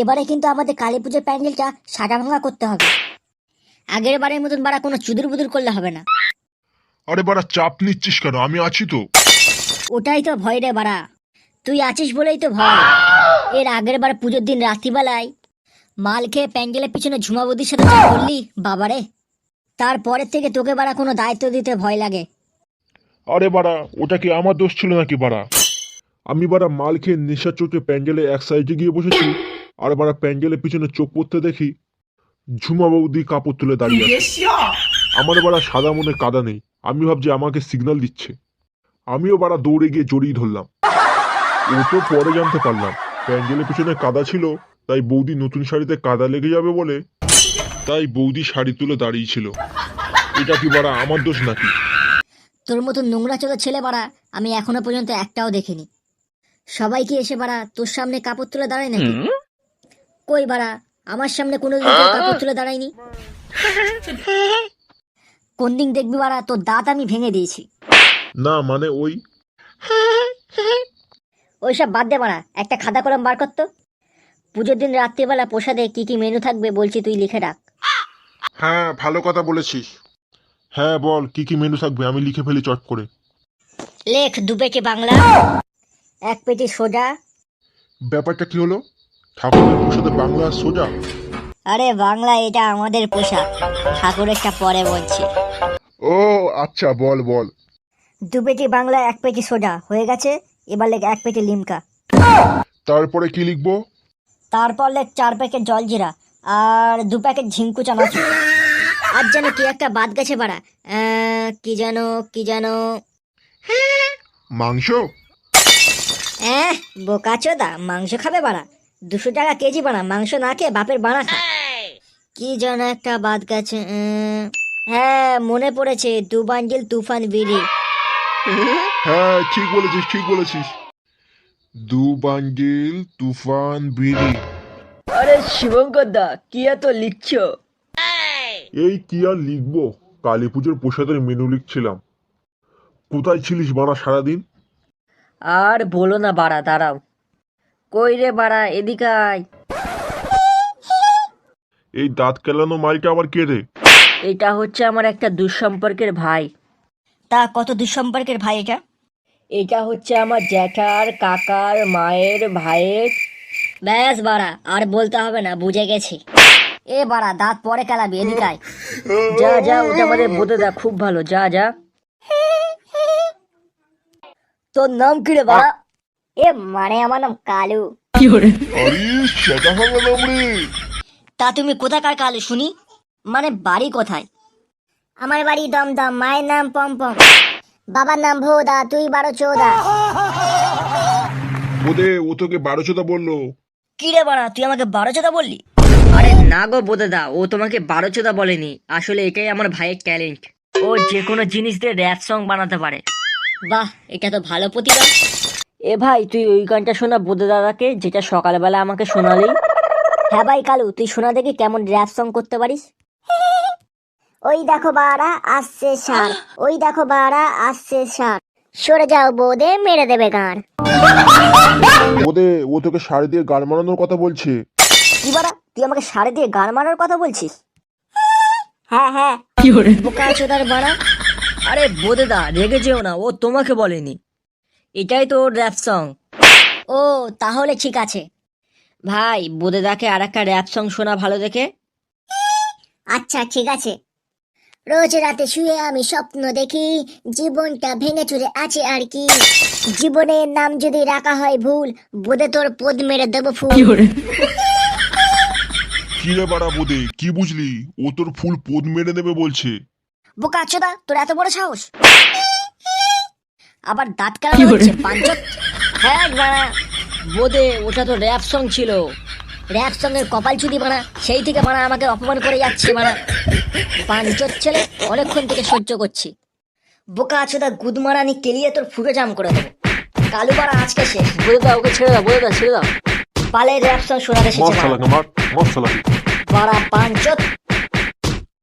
এবারে কিন্তু আমাদের কালী পুজোর প্যান্ডেলটা সাজা ভাঙা করতে হবে। আগের বারের মতন বাড়া কোনো চুদুর বুদুর করলে হবে না। আরে বাড়া চাপ নিচ্ছিস কেন? আমি আছি তো। ওটাই তো ভয় রে বাড়া। তুই আছিস বলেই তো ভয়। এর আগের বার পুজোর দিন রাত্রিবেলায় মাল খেয়ে প্যান্ডেলের পিছনে ঝুমাবদির সাথে যা করলি বাবারে তারপরের থেকে তোকে বাড়া কোনো দায়িত্ব দিতে ভয় লাগে। আরে বাড়া ওটা কি আমার দোষ ছিল নাকি বাড়া? আমি বাড়া মাল খেয়ে নেশা চোখে প্যান্ডেলে এক সাইডে গিয়ে বসেছি। আর বাড়া প্যান্ডেলের পিছনে চোখ পড়তে দেখি ঝুমা বৌদি কাপড় তুলে দাঁড়িয়ে আছে। আমার বাড়া সাদা মনে কাদা নেই। আমি ভাবছি আমাকে সিগন্যাল দিচ্ছে। আমিও বাড়া দৌড়ে গিয়ে জড়িয়ে ধরলাম। ও তো পরে জানতে পারলাম। প্যান্ডেলের পিছনে কাদা ছিল তাই বৌদি নতুন শাড়িতে কাদা লেগে যাবে বলে তাই বৌদি শাড়ি তুলে দাঁড়িয়েছিল এটা কি বাড়া আমার দোষ নাকি? তোর মতো নোংরা চোখের ছেলে বাড়া আমি এখনও পর্যন্ত একটাও দেখিনি। সবাই কি এসে বাড়া তোর সামনে কাপড় তুলে দাঁড়ায় নাকি? কই বাড়া? আমার সামনে কোনো দিন কেউ কাপড় তুলে দাঁড়ায়নি। কোন দিন দেখবি বাড়া তোর দাঁত আমি ভেঙে দিয়েছি। না মানে ওই ওইসব বাদ দে বাড়া একটা খাতা কলম বার করতো পুজোর দিন রাত্রিবেলা প্রসাদে কি কি মেনু থাকবে বলছি তুই লিখে রাখ। হ্যাঁ ভালো কথা বলেছিস। হ্যাঁ বল কি কি মেনু থাকবে? আমি লিখে ফেলি চট করে। লেখ দু পেটে বাংলা এক পেটে সোজা। ব্যাপারটা কি হলো? ঠাকুরের প্রসাদে বাংলা সোজা? আরে বাংলা এটা আমাদের পোশাক। ঠাকুরেরটা পরে বলছি। ও আচ্ছা বল বল। দু পেটি বাংলা এক পেটি সোজা। হয়ে গেছে? এবার লেখ এক পেটি লিমকা। তারপরে কি লিখব? তারপর লেখ চার প্যাকেট জলজিরা আর দু প্যাকেট ঝিঙ্কু চানাচুর। আর যেন কি একটা বাদ গেছে বাড়া। আহ, কি যেন কি যেন। মাংস? হ্যাঁ বোকাচোদা। মাংস খাবে বাড়া। দুশো টাকা কেজি বানা মাংস না খেয়ে বাপের বাড়া খা। কি যেন একটা বাদ গেছে হ্যাঁ মনে পড়েছে দু বান্ডিল তুফান বিড়ি। হ্যাঁ ঠিক বলেছিস ঠিক বলেছিস। দু বান্ডিল তুফান বিড়ি। আরে শিবঙ্কর দা কি এত লিখছো? এই! কি আর লিখব? কালী পুজোর প্রসাদের মেনু লিখছিলাম। কোথায় ছিলিস বাড়া সারাদিন? আর বলো না বাড়া দাঁড়াও। কই রে বাড়া এদিকে আয়। এই দাঁত কেলানো মালটা আবার কে রে? এটা হচ্ছে আমার একটা দুঃসম্পর্কের ভাই। তা কত দুঃসম্পর্কের ভাই এটা? এটা হচ্ছে আমার জ্যাঠার কাকার মায়ের ভাইয়ের। ব্যাস বাড়া আর বলতে হবে না বুঝে গেছি। এ বাড়া দাঁত পরে কেলাবি এদিকে আয়। যা যা ওটা আমাদের বোধে দা খুব ভালো যা যা। তোর নাম কি রে বাড়া? এ মানে আমার নাম কালু। তা তুমি কোথাকার কালু শুনি? মানে বাড়ি কোথায়? আমার বাড়ি দমদম মায়ের নাম পম্পম। বাবার নাম ভোদা তুই বারো চৌদা। ওদে ও তোকে বারো চোদা বলল। কি রে বাড়া তুই আমাকে বারো চোদা বললি? আরে না গো বোধে দা ও তোমাকে বারো চোদা বলেনি। আসলে এটাই আমার ভাইয়ের ট্যালেন্ট ও যে কোনো জিনিস দিয়ে র্যাপ সং বানাতে পারে। বাহ এটা তো ভালো প্রতিভা। এ ভাই তুই ওই গানটা শোনা বোধে দাদাকে যেটা সকালবেলা আমাকে শোনালি হ্যাঁ ভাই কালু তুই শোনা দেখি কেমন র্যাপ সং করতে পারিস? ওই দেখো বাড়া আসছে সার। ওই দেখো বাড়া আসছে সার। সরে যাও বোদে মেরে দেবে গান। ওদে ও তোকে শাড়ি দিয়ে গান মারানোর কথা বলছে। কি বাড়া তুই আমাকে সাড়ে দিয়ে গান মারার কথা বলছিস? হ্যাঁ হ্যাঁ। বোকা চোদার বাড়া। আরে বোধে দা রেগে যেও না ও তোমাকে বলেনি। এটাই তো ওর র্যাপ সং ও তাহলে ঠিক আছে। ভাই বোদেদাকে আর একটা র্যাপ সং শোনা ভালো দেখে। আচ্ছা ঠিক আছে। রোজ রাতে শুয়ে আমি স্বপ্ন দেখি জীবনটা ভেঙে চুরে আছে আর কি। জীবনের নাম যদি রাখা হয় ভুল বোধে তোর পদ মেরে দেবো ফুল। কি রে বাড়া বোদে? কি বুঝলি? ও তোর ফুল পোদ মেরে দেবে বলছে। বোকা চোদা তোর এত বড় সাহস? আবার দাঁত কেন হচ্ছে? পাঞ্চত হ্যাঁ বাড়া বোদে ওটা তো র্যাপ সং ছিল। র্যাপ সঙ্গের কপাল চুদি বানা সেই থেকে বানা আমাকে অপমান করে যাচ্ছে বানা পাঞ্চত ছেলে অনেকক্ষণ থেকে সহ্য করছি। বোকা চোদা গুদমারানি কেলিয়ে তোর ফুটো জাম করে দেবো। কালু বাড়া আজকে শেষ। বোধে দা ওকে ছেড়ে দাও বোধে দা ছেড়ে দাও। পালে র্যাপ সং শোনাতে এসেছে বাড়া। বাড়া পাঞ্চত